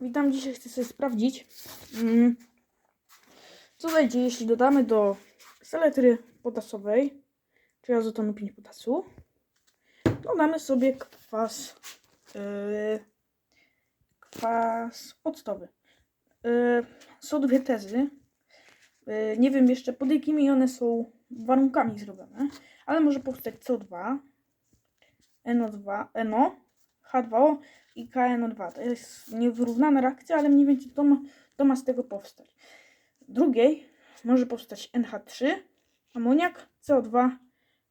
witam. Dzisiaj chcę sobie sprawdzić, mm, co będzie, jeśli dodamy do saletry potasowej, czyli azotonu 5 potasu, dodamy sobie kwas, yy, kwas octowy. Yy, są dwie tezy. Yy, nie wiem jeszcze pod jakimi one są warunkami zrobione, ale może powstać CO2, NO2, NO, H2O i KNO2. To jest niewyrównana reakcja, ale mniej więcej to ma, to ma z tego powstać. Drugiej może powstać NH3, amoniak, CO2,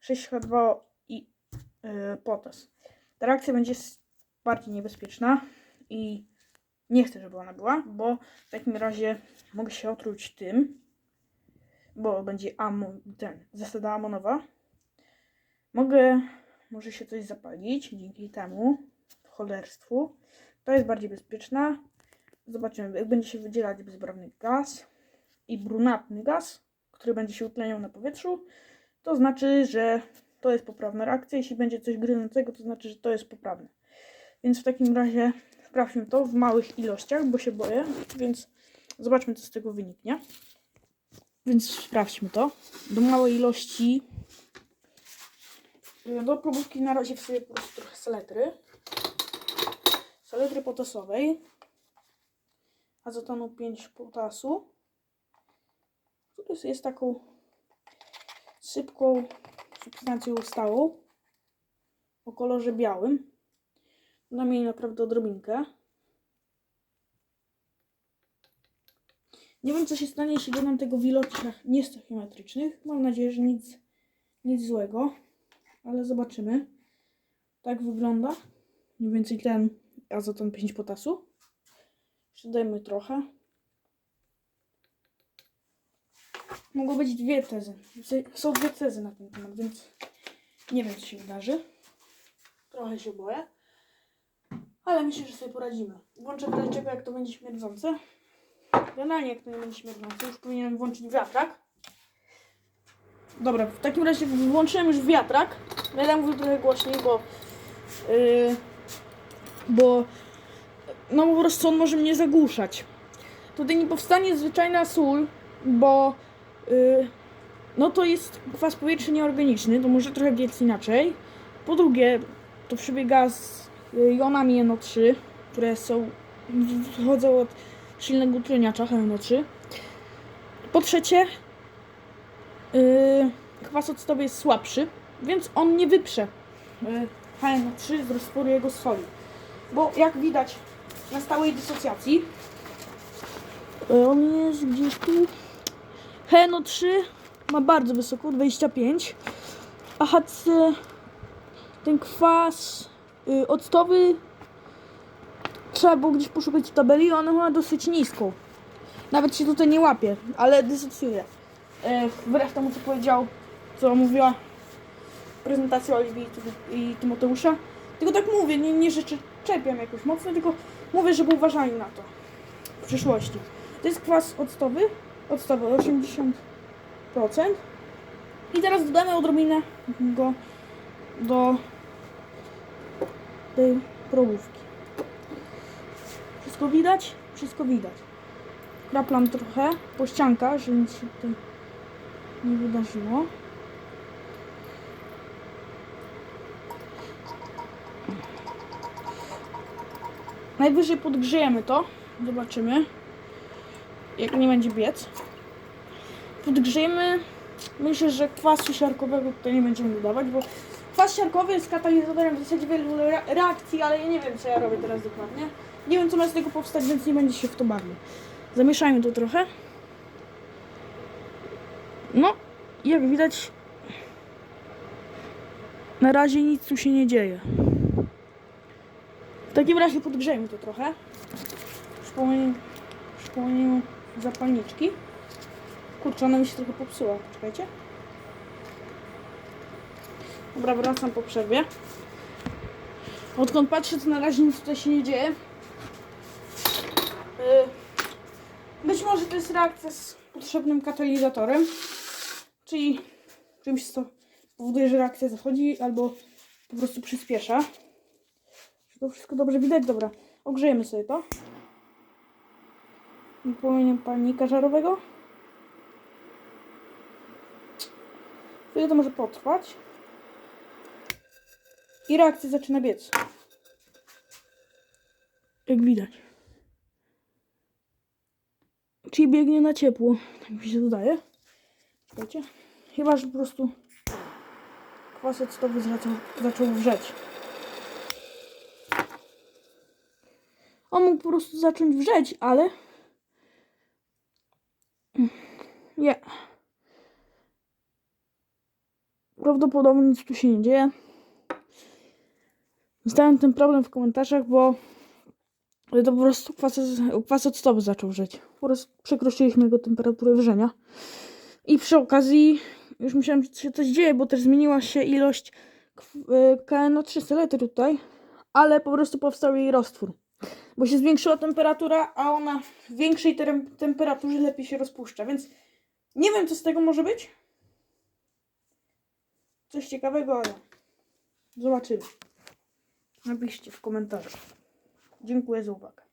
6H2O i yy, potas. Ta reakcja będzie bardziej niebezpieczna i nie chcę, żeby ona była, bo w takim razie mogę się otruć tym, bo będzie amon, ten, zasada amonowa. Mogę, może się coś zapalić dzięki temu cholerstwu. To jest bardziej bezpieczna. Zobaczymy, jak będzie się wydzielać bezbarwny gaz i brunatny gaz, który będzie się utleniał na powietrzu, to znaczy, że to jest poprawna reakcja. Jeśli będzie coś gryzącego, to znaczy, że to jest poprawne. Więc w takim razie sprawdźmy to w małych ilościach, bo się boję, więc zobaczmy, co z tego wyniknie. Więc sprawdźmy to. Do małej ilości y, do próbówki na razie wsypię po prostu trochę saletry. Saletry potasowej. Azotonu 5 potasu. Który jest- taką sypką substancją stałą o kolorze białym. Dam jej naprawdę odrobinkę. Nie wiem, co się stanie, jeśli dodam tego w ilościach niestochiometrycznych. Mam nadzieję, że nic, nic złego, ale zobaczymy. Tak wygląda. Mniej więcej ten azoton 5 potasu. Jeszcze dajmy trochę. Mogą być dwie tezy. Są dwie tezy na ten temat, więc nie wiem, co się wydarzy. Trochę się boję. Ale myślę, że sobie poradzimy. Włączę w razie czego, jak to będzie śmierdzące. Generalnie, jak to nie będzie śmierdzące, już powinienem włączyć wiatrak. Dobra, w takim razie włączyłem już wiatrak. Będę mówił trochę głośniej, bo... Yy, bo... No po prostu on może mnie zagłuszać. Tutaj nie powstanie zwyczajna sól, bo... Yy, no to jest kwas powietrzny nieorganiczny, to może trochę biec inaczej. Po drugie, to przebiega z y, jonami NO3, które są wychodzą od silnego utleniacza HNO3. Po trzecie, yy, kwas octowy jest słabszy, więc on nie wyprze yy, HNO3 z roztworu jego soli. Bo jak widać na stałej dysocjacji, yy, on jest gdzieś tu. HNO3 ma bardzo wysoko, 25, a HC, ten kwas yy, octowy trzeba było gdzieś poszukać w tabeli, ona ma dosyć niską. Nawet się tutaj nie łapie, ale dysocjuje. E, wbrew temu, co powiedział, co mówiła prezentacja Oliwii i Ty- i Tymoteusza. Tylko tak mówię, nie, nie że cze- czepiam jakoś mocno, tylko mówię, żeby uważali na to w przyszłości. To jest kwas octowy, octowy 80%. I teraz dodamy odrobinę go do tej probówki. Wszystko widać? Wszystko widać. Kraplam trochę po ściankach, żeby nic się tutaj nie wydarzyło. Najwyżej podgrzejemy to. Zobaczymy. Jak nie będzie biec. Podgrzejemy. Myślę, że kwasu siarkowego tutaj nie będziemy dodawać, bo kwas siarkowy jest katalizatorem w zasadzie wielu re- reakcji, ale ja nie wiem, co ja robię teraz dokładnie. Nie wiem, co ma z tego powstać, więc nie będzie się w to bawił. Zamieszajmy to trochę. No, jak widać, na razie nic tu się nie dzieje. W takim razie podgrzejmy to trochę. Przypomnij, przypomnij zapalniczki. Kurczę, ona mi się trochę popsuła. Poczekajcie. Dobra, wracam po przerwie. Odkąd patrzę, to na razie nic tutaj się nie dzieje. Y, Być może to jest reakcja z potrzebnym katalizatorem, czyli czymś, co powoduje, że reakcja zachodzi, albo po prostu przyspiesza. To wszystko dobrze widać? Dobra, ogrzejemy sobie to. Wypełnienie palnika żarowego. Chwilę to może potrwać. I reakcja zaczyna biec. Jak widać. Czyli biegnie na ciepło. Tak mi się dodaje. Słuchajcie. Chyba, że po prostu kwas octowy zaczął, zaczął wrzeć. On mógł po prostu zacząć wrzeć, ale nie. Prawdopodobnie nic tu się nie dzieje. Zostawiam ten problem w komentarzach, bo to po prostu kwas, kwas octowy zaczął wrzeć. Po prostu przekroczyliśmy jego temperaturę wrzenia. I przy okazji już myślałem, że się coś dzieje, bo też zmieniła się ilość KNO3 selety tutaj, ale po prostu powstał jej roztwór. Bo się zwiększyła temperatura, a ona w większej tem- temperaturze lepiej się rozpuszcza, więc nie wiem, co z tego może być. Coś ciekawego, ale zobaczymy. Napiszcie w komentarzach. Dziękuję za uwagę.